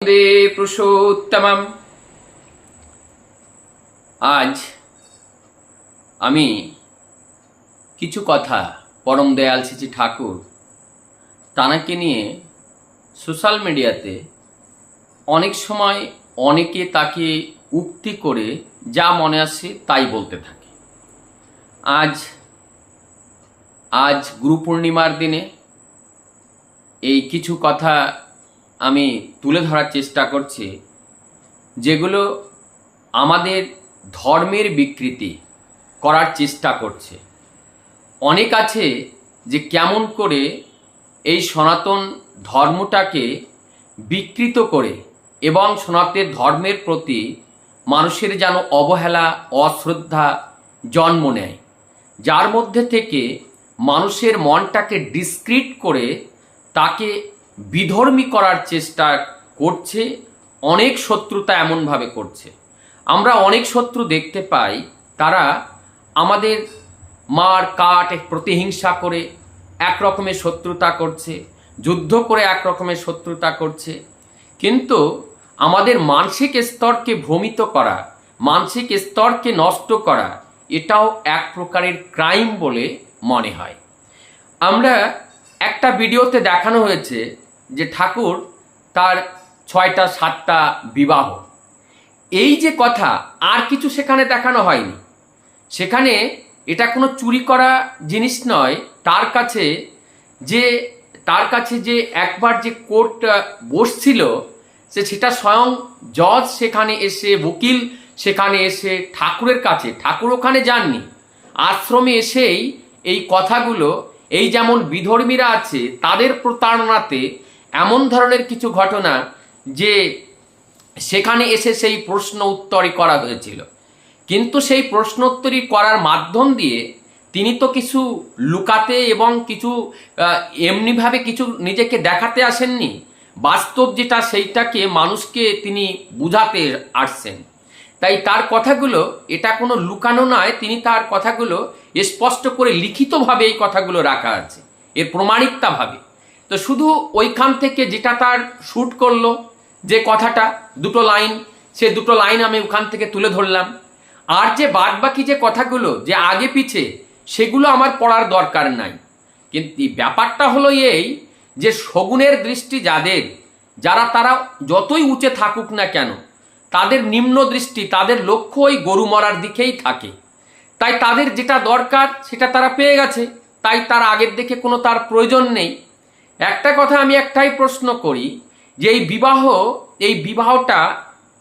বন্দে পুরুষোত্তমম আজ আমি কিছু কথা পরম দয়াল শ্রী ঠাকুর তানাকে নিয়ে সোশ্যাল মিডিয়াতে অনেক সময় অনেকে তাকে উক্তি করে যা মনে আসে তাই বলতে থাকে। আজ আজ গুরু পূর্ণিমার দিনে এই কিছু কথা আমি তুলে ধরার চেষ্টা করছি, যেগুলো আমাদের ধর্মের বিকৃতি করার চেষ্টা করছে। অনেক আছে যে কেমন করে এই সনাতন ধর্মটাকে বিকৃত করে এবং সনাতন ধর্মের প্রতি মানুষের যেন অবহেলা, অশ্রদ্ধা জন্ম নেয়। যার মধ্যে থেকে মানুষের মনটাকে ডিসক্রিট করে তাকে বিধর্মী করার চেষ্টা করছে, অনেক শত্রুতা এমনভাবে করছে। আমরা অনেক শত্রু দেখতে পাই, তারা আমাদের মার, কাট, প্রতিহিংসা করে এক রকমের শত্রুতা করছে, যুদ্ধ করে এক রকমের শত্রুতা করছে। কিন্তু আমাদের মানসিক স্তরকে ভ্রমিত করা, মানসিক স্তরকে নষ্ট করা, এটাও এক প্রকারের ক্রাইম বলে মনে হয়। আমরা একটা ভিডিওতে দেখানো হয়েছে যে ঠাকুর তার ছয়টা, সাতটা বিবাহ। এই যে কথা আর কিছু সেখানে দেখানো হয়নি। সেখানে এটা কোনো চুরি করা জিনিস নয়। তার কাছে যে, তার কাছে যে একবার যে কোর্ট বসছিল, সে সেটা স্বয়ং জজ সেখানে এসে, উকিল সেখানে এসে ঠাকুরের কাছে, ঠাকুর ওখানে যাননি। আশ্রমে এসেই এই কথাগুলো, এই যেমন বিধর্মীরা আছে, তাদের প্রতারণাতে এমন ধরনের কিছু ঘটনা যে সেখানে এসে সেই প্রশ্ন উত্তরই করা হয়েছিল। কিন্তু সেই প্রশ্ন উত্তরই করার মাধ্যম দিয়ে তিনি তো কিছু লুকাতে এবং কিছু এমনিভাবে কিছু নিজেকে দেখাতে আসেননি। বাস্তব যেটা সেইটাকে মানুষকে তিনি বুঝাতে আসছেন। তাই তার কথাগুলো, এটা কোনো লুকানো নয়, তিনি তার কথাগুলো স্পষ্ট করে লিখিতভাবে এই কথাগুলো রাখা আছে। এর প্রমাণিকতাভাবে। তো শুধু ওইখান থেকে যেটা তার শ্যুট করল, যে কথাটা, দুটো লাইন সে দুটো লাইন আমি ওখান থেকে তুলে ধরলাম। আর যে বাদ বাকি যে কথাগুলো, যে আগে পিছে, সেগুলো আমার পড়ার দরকার নাই। কিন্তু ব্যাপারটা হলো এই যে শগুনের দৃষ্টি যাদের, যারা তারা যতই উঁচে থাকুক না কেন, তাদের নিম্ন দৃষ্টি, তাদের লক্ষ্য ওই গরু মরার দিকেই থাকে। তাই তাদের যেটা দরকার, সেটা তারা পেয়ে গেছে। তাই তার আগের দেখে কোনো তার প্রয়োজন নেই। একটা কথা আমি একটাই প্রশ্ন করি, যে এই বিবাহ, এই বিবাহটা,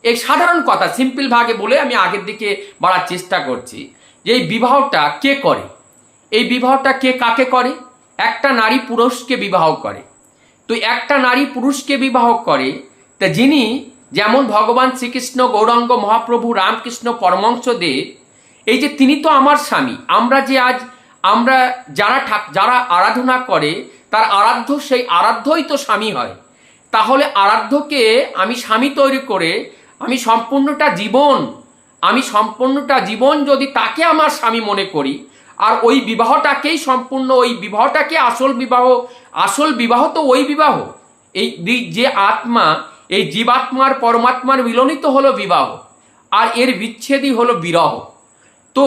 এই সাধারণ কথা, সিম্পল ভাগে বলে আমি আগের দিকে বাড়ার চেষ্টা করছি, যে এই বিবাহটা কে করে? এই বিবাহটা কে কাকে করে? একটা নারী পুরুষকে বিবাহ করে। তো একটা নারী পুরুষকে বিবাহ করে, তা যিনি যেমন ভগবান শ্রীকৃষ্ণ, গৌরাঙ্গ, মহাপ্রভু, রামকৃষ্ণ পরমংসদেব এই যে তিনি তো আমার স্বামী, আমরা যে আজ, আমরা যারা যারা আরাধনা করে তার আরাধ্য, সেই আরাধ্যই তো স্বামী হয়। তাহলে আরাধ্যকে আমি স্বামী তৈরি করে আমি সম্পূর্ণটা জীবন, আমি সম্পূর্ণটা জীবন যদি তাকে আমার স্বামী মনে করি, আর ওই বিবাহটাকেই সম্পূর্ণ, ওই বিবাহটাকে আসল বিবাহ আসল বিবাহ তো ওই বিবাহ। এই যে আত্মা, এই জীবাত্মার, পরমাত্মার মিলনিত হলো বিবাহ, আর এর বিচ্ছেদই হলো বিরহ। তো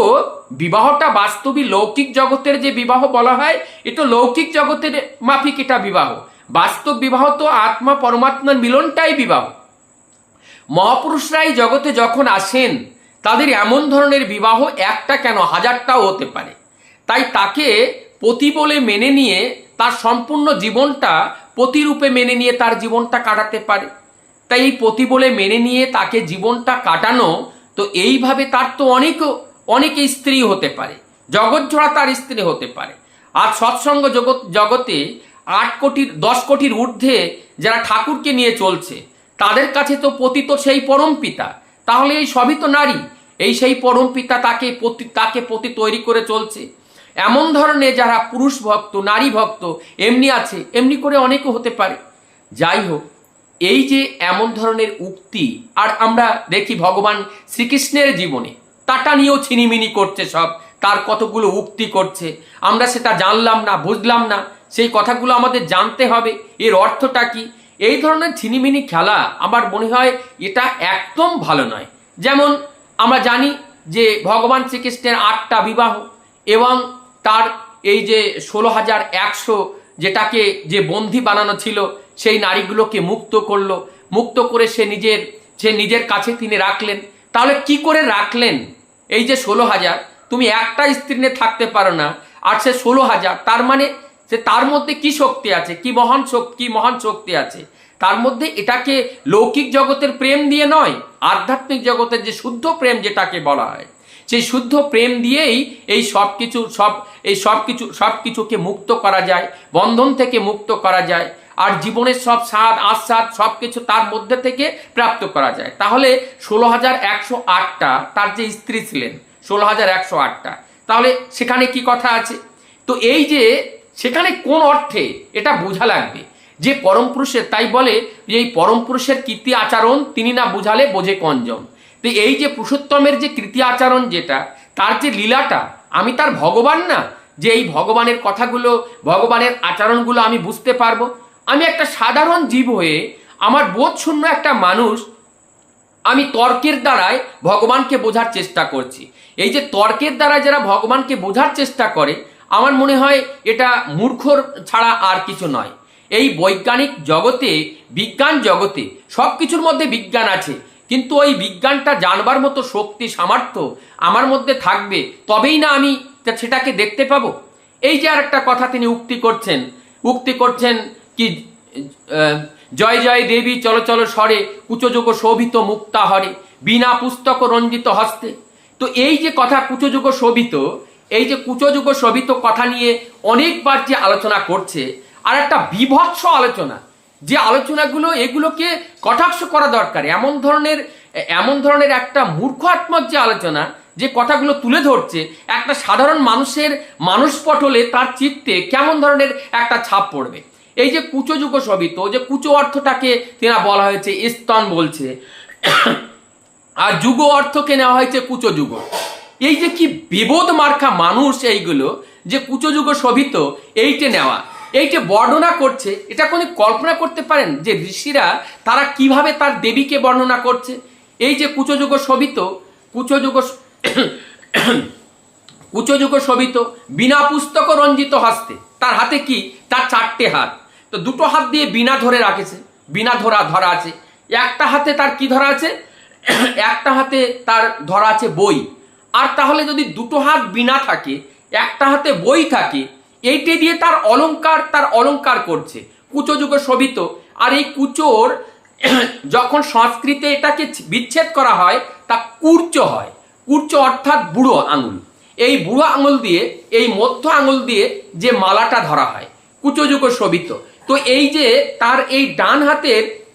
বিবাহটা বাস্তবিক লৌকিক জগতের যে বিবাহ বলা হয়, এটা লৌকিক জগতের মাফিক এটা বিবাহ। বাস্তব বিবাহ তো আত্মা পরমাত্মার মিলনটাই বিবাহ। মহাপুরুষরাই জগতে যখন আসেন, তাদের এমন ধরনের বিবাহ একটা কেন হাজারটাও হতে পারে। তাই তাকে পতি বলে মেনে নিয়ে, তার সম্পূর্ণ জীবনটা পতিরূপে মেনে নিয়ে তার জীবনটা কাটাতে পারে। তাই এই পতি বলে মেনে নিয়ে তাকে জীবনটা কাটানো, তো এইভাবে তার তো অনেক অনেক স্ত্রী হতে পারে জগৎজোড়া তার স্ত্রী হতে পারে। আর সৎসঙ্গ জগৎ জগতে আট কোটির দশ কোটির ঊর্ধ্বে যারা ঠাকুরকে নিয়ে চলছে, তাদের কাছে তো পতি তো সেই পরম পিতা। তাহলে এই সবই তো নারী, এই সেই পরম পিতা তাকে পতি তাকে পতি তৈরি করে চলছে। এমন ধরনের যারা পুরুষ ভক্ত, নারী ভক্ত, এমনি আছে, এমনি করে অনেকে হতে পারে। যাই হোক, এই যে এমন ধরনের উক্তি, আর আমরা দেখি ভগবান শ্রীকৃষ্ণের জীবনে। তাটা নিয়েও ছিনিমিনি করছে সব, তার কতগুলো উক্তি করছে। আমরা সেটা জানলাম না, বুঝলাম না। সেই কথাগুলো আমাদের জানতে হবে, এর অর্থটা কি? এই ধরনের ছিনিমিনি খেলা আমার মনে হয় এটা একদম ভালো নয়। যেমন আমরা জানি যে ভগবান শ্রীকৃষ্ণের আটটা বিবাহ এবং তার এই যে ষোলো হাজার একশো যেটাকে যে বন্দি বানানো ছিল, সেই নারীগুলোকে মুক্ত করল। মুক্ত করে সে নিজের সে নিজের কাছে তিনি রাখলেন। তাহলে কি করে রাখলেন? এই যে ষোলো হাজার, তুমি একটা স্ত্রী নিয়ে থাকতে পারো না, আর সে ষোলো হাজার, তার মানে সে তার মধ্যে কি শক্তি আছে, কি মহান শক্তি, কি মহান শক্তি আছে? তার মধ্যে এটাকে লৌকিক জগতের প্রেম দিয়ে নয়, আধ্যাত্মিক জগতের যে শুদ্ধ প্রেম যেটাকে বলা হয়, সেই শুদ্ধ প্রেম দিয়েই এই সব কিছু সব, এই সব কিছু সব কিছুকে মুক্ত করা যায়, বন্ধন থেকে মুক্ত করা যায়। আর জীবনের সব স্বাদ, আস্বাদ সব কিছু তার মধ্যে থেকে প্রাপ্ত করা যায়। তাহলে ষোলো হাজার একশো আটটা তার যে স্ত্রী ছিলেন ষোলো হাজার একশো আটটা। তাহলে সেখানে কি কথা আছে? তো এই যে সেখানে কোন অর্থে এটা বোঝা লাগবে? যে পরম পুরুষের, তাই বলে যে এই পরম পুরুষের কীর্তি আচরণ তিনি না বুঝালে বোঝে কঞ্জন তো এই যে পুরুষোত্তমের যে কৃতি আচরণ যেটা, তার যে লীলাটা, আমি তার ভগবান না? যে এই ভগবানের কথাগুলো, ভগবানের আচরণগুলো আমি বুঝতে পারব? আমি একটা সাধারণ জীব হয়ে আমার বোধ শূন্য একটা মানুষ আমি তর্কের দ্বারায় ভগবানকে বোঝার চেষ্টা করছি। এই যে তর্কের দ্বারা যারা ভগবানকে বোঝার চেষ্টা করে, আমার মনে হয় এটা মূর্খর ছাড়া আর কিছু নয়। এই বৈজ্ঞানিক জগতে, বিজ্ঞান জগতে সব কিছুর মধ্যে বিজ্ঞান আছে, কিন্তু ওই বিজ্ঞানটা জানবার মতো শক্তি, সামর্থ্য আমার মধ্যে থাকবে, তবেই না আমি সেটাকে দেখতে পাবো। এই যে আর একটা কথা তিনি উক্তি করছেন উক্তি করছেন কি জয় জয় দেবী চলো চলো স্বরে, কুচযোগ শোভিত মুক্তা হরে, বিনা পুস্তক রঞ্জিত হস্তে। তো এই যে কথা কুচযোগ শোভিত, এই যে কুচযোগ শোভিত কথা নিয়ে অনেকবার যে আলোচনা করছে, আর একটা বিভৎস আলোচনা, যে আলোচনাগুলো, এগুলোকে কটাক্ষ করা দরকার। এমন ধরনের এমন ধরনের একটা মূর্খাত্মক যে আলোচনা, যে কথাগুলো তুলে ধরছে, একটা সাধারণ মানুষের মানুষ পটলে তার চিত্তে কেমন ধরনের একটা ছাপ পড়বে? এই যে কুচযুগ শোভিত যে কুচো অর্থটাকে তেনা বলা হয়েছে স্তন বলছে। আর যুগ অর্থকে নেওয়া হয়েছে কুচো যুগ এই যে কি বিবোধ মার্কা মানুষ এইগুলো, যে কুচো যুগ শোভিত এইটে নেওয়া। এইটে বর্ণনা করছে, এটা কোনো কল্পনা করতে পারেন যে ঋষিরা তারা কীভাবে তার দেবীকে বর্ণনা করছে? এই যে কুচো যুগ শোভিত কুচো যুগ কুচযুগ শোভিত বিনা পুস্তক রঞ্জিত হস্তে। তার হাতে কি? তার চারটে হাত। তো দুটো হাত দিয়ে বিনা ধরে রাখেছে, বিনা ধরা ধরা আছে। একটা হাতে তার কি ধরা আছে? একটা হাতে তার ধরা আছে বই। আর তাহলে যদি দুটো হাত বিনা থাকে, একটা হাতে বই থাকে, এইটে দিয়ে তার অলংকার তার অলংকার করছে। কুচযুগ শোভিত। আর এই কুচোর যখন সংস্কৃতে এটাকে বিচ্ছেদ করা হয়, তা কুর্চ হয়। কুর্চ অর্থাৎ বুড়ো আঙুল। এই বুড়ো আঙুল দিয়ে, এই মধ্য আঙুল দিয়ে যে মালাটা ধরা হয় কুচযুগ শোভিত। তো এই যে তার এই ডান হাতের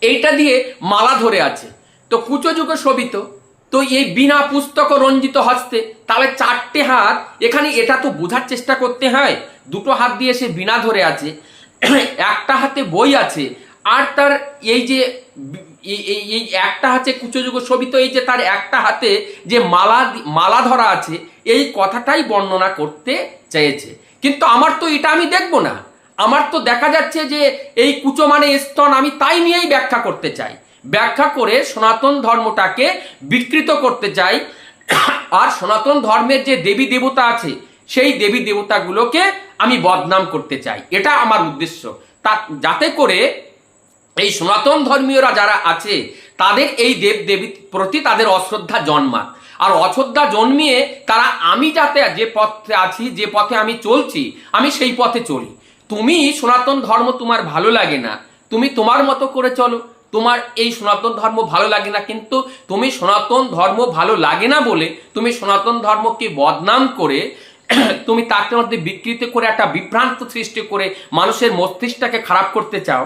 এইটা দিয়ে মালা ধরে আছে। তো কুচযুগ শোভিত। তো এই বিনা পুস্তক রঞ্জিত হস্তে। তাহলে চারটে হাত, এখানে এটা তো বোঝার চেষ্টা করতে হয়। দুটো হাত দিয়ে সে বিনা ধরে আছে। একটা হাতে বই আছে। আর তার এই যে এই- একটা হাতে কুচযুগ শোভিত, এই যে তার একটা হাতে যে মালা মালা ধরা আছে, এই কথাটাই বর্ণনা করতে চেয়েছে। কিন্তু আমার তো এটা আমি দেখব না। আমার তো দেখা যাচ্ছে যে এই কুচো মানে স্তন আমি তাই নিয়েই ব্যাখ্যা করতে চাই। ব্যাখ্যা করে সনাতন ধর্মটাকে বিকৃত করতে চাই। আর সনাতন ধর্মের যে দেবী দেবতা আছে, সেই দেবী দেবতাগুলোকে আমি বদনাম করতে চাই। এটা আমার উদ্দেশ্য। তা যাতে করে এই সনাতন ধর্মীয়রা যারা আছে, তাদের এই দেব দেবী প্রতি তাদের অশ্রদ্ধা জন্মাক। আর অশ্রদ্ধা জন্মিয়ে তারা আমি যাতে যে পথে আছি, যে পথে আমি চলছি, আমি সেই পথে চলি। তুমি সনাতন ধর্ম তোমার ভালো লাগে না। তুমি তোমার মতো করে চলো। তোমার এই সনাতন ধর্ম ভালো লাগে না, কিন্তু তুমি সনাতন ধর্ম ভালো লাগে না বলে তুমি সনাতন ধর্মকে বদনাম করে তুমি তাকে মধ্যে বিকৃত করে একটা বিভ্রান্ত সৃষ্টি করে মানুষের মস্তিষ্কটাকে খারাপ করতে চাও।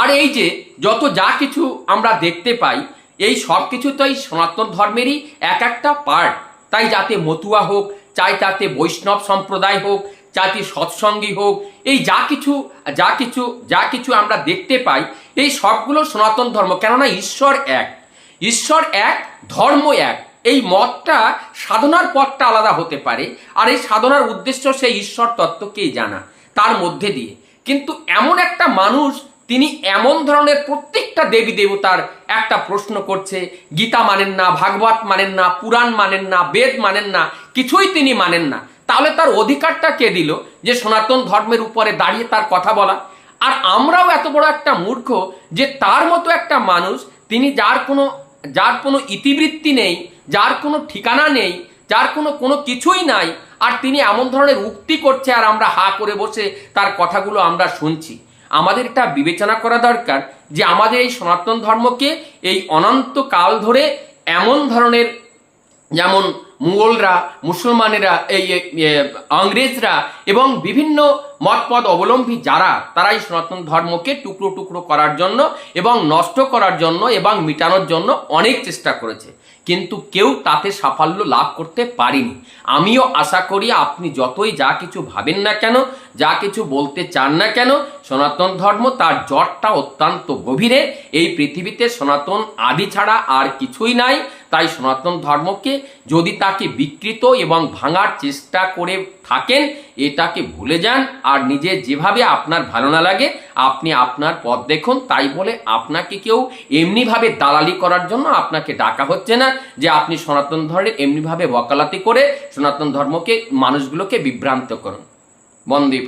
আর এই যে যত যা কিছু আমরা দেখতে পাই, এই সব কিছু তো এই সনাতন ধর্মেরই এক একটা পার্ট তাই যাতে মতুয়া হোক, চাই তাতে বৈষ্ণব সম্প্রদায় হোক যাতে সৎসঙ্গী হোক, এই যা কিছু যা কিছু যা কিছু আমরা দেখতে পাই, এই সবগুলো সনাতন ধর্ম। কেননা ঈশ্বর এক। ঈশ্বর এক, ধর্ম এক। এই মতটা সাধনার পথটা আলাদা হতে পারে, আর এই সাধনার উদ্দেশ্য সেই ঈশ্বর তত্ত্বকেই জানা, তার মধ্যে দিয়ে। কিন্তু এমন একটা মানুষ, তিনি এমন ধরনের প্রত্যেকটা দেবী দেবতার একটা প্রশ্ন করছে, গীতা মানেন না, ভাগবত মানেন না, পুরাণ মানেন না, বেদ মানেন না, কিছুই তিনি মানেন না। তাহলে তার অধিকারটা কে দিল? যে সনাতন ধর্মের উপরে দাঁড়িয়ে তার কথা বলা। আর আমরাও এত বড় একটা মূর্খ যে তার মতো একটা মানুষ, তিনি যার কোনো যার কোনো ইতিবৃত্তি নেই, যার কোনো ঠিকানা নেই, যার কোনো কোনো কিছুই নাই, আর তিনি এমন ধরনের উক্তি করছে আর আমরা হা করে বসে তার কথাগুলো আমরা শুনছি। আমাদের এটা বিবেচনা করা দরকার যে আমাদের এই সনাতন ধর্মকে এই অনন্ত কাল ধরে এমন ধরনের, যেমন মুঘলরা মুসলমানেরা, এই ইংরেজরা এবং বিভিন্ন মতপদ অবলম্বী যারা, তারাই সনাতন ধর্মকে টুকরো টুকরো করার জন্য এবং নষ্ট করার জন্য এবং মিটানোর জন্য অনেক চেষ্টা করেছে। কিন্তু কেউ তাতে সাফল্য লাভ করতে পারেনি। আমিও আশা করি আপনি যতই যা কিছু ভাবেন না কেন, যা কিছু বলতে চান না কেন, সনাতন ধর্ম তার জটটা অত্যন্ত গভীরে। এই পৃথিবীতে সনাতন আদি ছাড়া আর কিছুই নাই। তাই সনাতন ধর্মকে যদি তাকে বিকৃত এবং ভাঙার চেষ্টা করে থাকেন এটাকে ভুলে যান। আর নিজে যেভাবে আপনার ভালো না লাগে, আপনি আপনার পথ দেখুন। তাই বলে আপনাকে কেউ এমনিভাবে দালালি করার জন্য আপনাকে ডাকা হচ্ছে না যে আপনি সনাতন ধর্মের এমনিভাবে বকালাতি করে সনাতন ধর্মকে, মানুষগুলোকে বিভ্রান্ত করুন। বন্দে